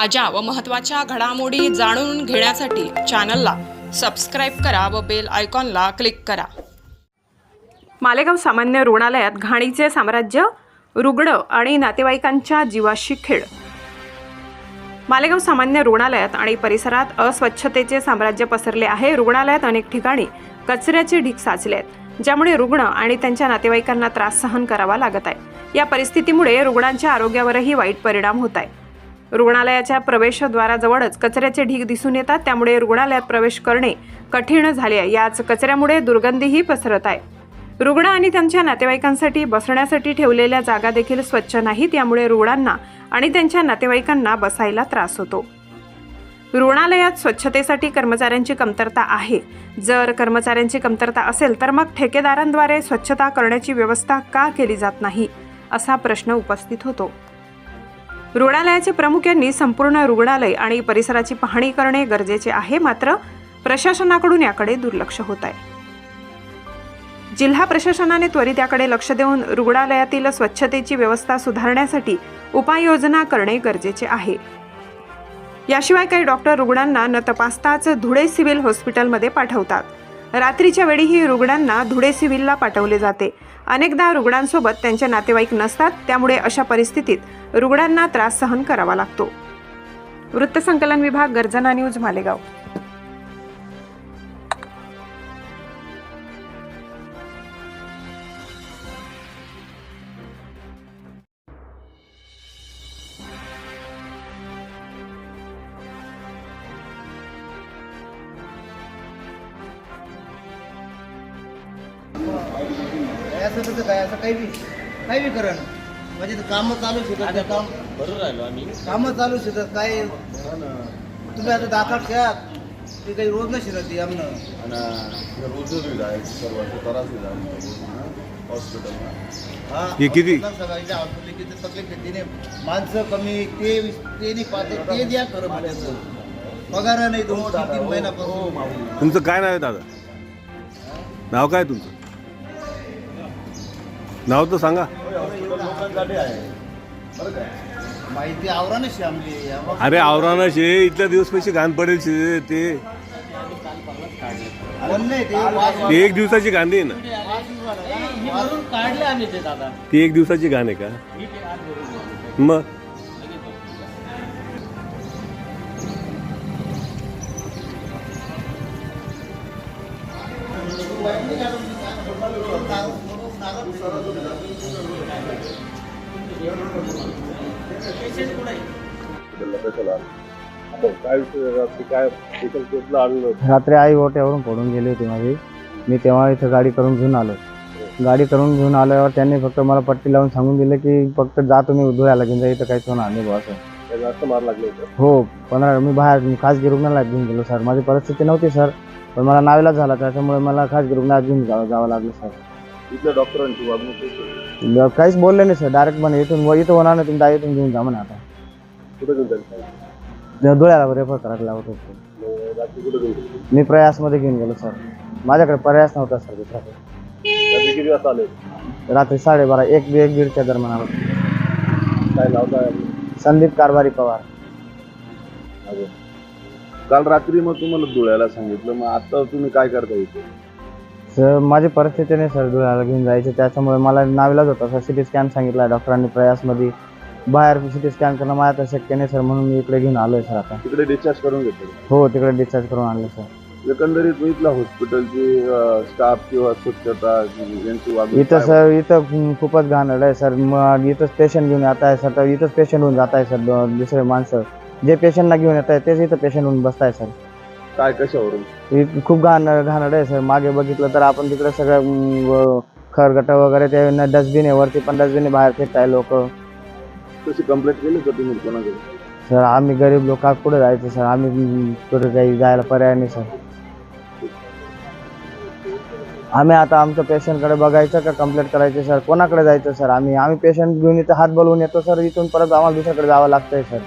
ताज्या व महत्त्वाच्या घडामोडी जाणून घेण्यासाठी चॅनलला सबस्क्राईब करा व बेल आयकॉनला क्लिक करा. मालेगाव सामान्य रुग्णालयात घाणीचे साम्राज्य रुग्ण आणि नातेवाईकांच्या जीवाशी खेळ. मालेगाव सामान्य रुग्णालयात आणि परिसरात अस्वच्छतेचे साम्राज्य पसरले आहे. रुग्णालयात अनेक ठिकाणी कचऱ्याचे ढीग साचले आहेत ज्यामुळे रुग्ण आणि त्यांच्या नातेवाईकांना त्रास सहन करावा लागत आहे. या परिस्थितीमुळे रुग्णांच्या आरोग्यावरही वाईट परिणाम होत आहे. रुग्णालयाच्या प्रवेशद्वाराजवळच कचऱ्याचे ढीग दिसून येतात. त्यामुळे रुग्णालयात प्रवेश करणे कठीण झाले आहे. याच कचऱ्यामुळे दुर्गंधीही पसरत आहे. रुग्ण आणि त्यांच्या नातेवाईकांसाठी बसण्यासाठी ठेवलेल्या जागा देखील स्वच्छ नाहीत. यामुळे रुग्णांना आणि त्यांच्या नातेवाईकांना बसायला त्रास होतो. रुग्णालयात स्वच्छतेसाठी कर्मचाऱ्यांची कमतरता आहे. जर कर्मचाऱ्यांची कमतरता असेल तर मग ठेकेदारांद्वारे स्वच्छता करण्याची व्यवस्था का केली जात नाही असा प्रश्न उपस्थित होतो. रुग्णालयाचे प्रमुख यांनी संपूर्ण रुग्णालय आणि परिसराची पाहणी करणे गरजेचे आहे मात्र प्रशासनाकडून याकडे दुर्लक्ष होत आहे. जिल्हा प्रशासनाने त्वरित याकडे लक्ष देऊन रुग्णालयातील स्वच्छतेची व्यवस्था सुधारण्यासाठी उपाययोजना करणे गरजेचे आहे. याशिवाय काही डॉक्टर रुग्णांना न तपासताच धुळे सिव्हिल हॉस्पिटलमध्ये पाठवतात. रात्रीच्या वेळीही रुग्णांना धुळे सिव्हिलला पाठवले जाते. अनेकदा रुग्णांसोबत त्यांचे नातेवाईक नसतात त्यामुळे अशा परिस्थितीत रुग्णांना त्रास सहन करावा लागतो. वृत्तसंकलन विभाग गर्जना न्यूज मालेगाव. काय असं तसं काय असं काही बी काही बी करा म्हणजे ते कामं चालू शिकत काम भरून राहिलो आम्ही. कामं चालू शिकत काय तुम्ही आता दाखल घ्या ते काही रोज नाही शिकत आमनं. आणि रोज सुविधा आहे सर्वांची हॉस्पिटलला. हा हे किती? सगळ्यांच्या हॉस्पिटल किती तकलीफ आहे तिने माणसं कमी ते ते नाही पाहते ते द्या खरं म्हणजे. पगार नाही दोन तीन तीन महिन्यापासून. तुमचं काय नाव आहे दादा? नाव काय तुमचं? नाव तर सांगा. आहे माहिती अरे आवराना शे इथल्या दिवस पैसे घाण पडेल शे ते. एक दिवसाची गांधी आहे ना. काढले आम्ही ते दादा ती एक दिवसाची गाण आहे का? मग? कशाला आता काय विषय ते काय स्पेशल केसला आणलं होतं. रात्री आई ओट्यावरून पडून गेली होती माझी. मी तेव्हा इथं गाडी करून घेऊन आलो. गाडी करून घेऊन आल्यावर त्यांनी फक्त मला पट्टी लावून सांगून दिलं की फक्त जा तुम्ही धुळ्याला घेऊन जा इथं काहीच होणार नाही बुवा असं. जास्त मार लागले हो पंधरा मी बाहेर मी खासगी रुग्णालयात घेऊन गेलो सर. माझी परिस्थिती नव्हती सर पण मला नावेला झाला त्याच्यामुळे मला खासगी रुग्णालयात घेऊन जावं जावं लागलं सर. इथल्या डॉक्टरांची वागणूक कशी? काहीच बोलले नाही सर डायरेक्ट म्हणे इथून इथं होणार नाही तुम्ही इथून घेऊन जा म्हणे आता कुठे घेऊन जायचं धुळ्याला रेफर करायला लावत होतो मग रात्री कुठे घेऊन गेले? मी प्रयासमध्ये घेऊन गेलो सर माझ्याकडे पर्यास नव्हता सर दुसरा. रात्री किती वाजता आले रात्री साडेबारा एक एक दीडच्या दरम्यान आलो काय नाव काय आपलं? संदीप कारभारी पवार. काल रात्री मग तुम्हाला धुळ्याला सांगितलं मग आता तुम्ही काय करता इथे सर माझी परिस्थिती नाही सर धुळ्याला घेऊन जायची. त्याच्यामुळे मला नाविलाज होता सर. सिटी स्कॅन सांगितला डॉक्टरांनी प्रयासमध्ये. बाहेर सिटी स्कॅन करणं मला आता शक्य नाही सर. म्हणून मी इकडे घेऊन आलोय सर आता. तिकडे डिस्चार्ज करून घेतलं. हो तिकडे डिस्चार्ज करून आणलं सर. एकंदरीत इथल्या हॉस्पिटलची स्टाफ किंवा स्वच्छता यांची वागणूक इथं काय सर इथं खूप- खूपच घाणेरडं आहे सर. मग इथंच पेशंट घेऊन येत आहे सर. तर इथंच पेशंट होऊन जात आहे सर दो- दुसरे माणसं. जे पेशंटला घेऊन येत आहे तेच इथं पेशंट होऊन बसताय सर. काय कशावरून? इ- खूप घाण घाणेरडं आहे सर. मागे बघितलं तर आपण तिकडे सगळं व- खरगट वगैरे ते डस्टबिन आहे वरती पण डस्टबिन बाहेर फेकताय लोक. तशी कंप्लेंट केली का तुम्ही कोणाकडे सर आम्ही गरीब लोक कुठे जायचं सर? आम्ही कुठे काही जायला पर्याय नाही सर. आम्ही आता आमच्या पेशंटकडे बघायचं का कंप्लेंट करायची सर? कोणाकडे जायचं सर? आम्ही आम्ही पेशंट घेऊन इथं हात बोलवून येतो सर. इथून परत आम्हाला दुसऱ्याकडे जावं लागतंय सर.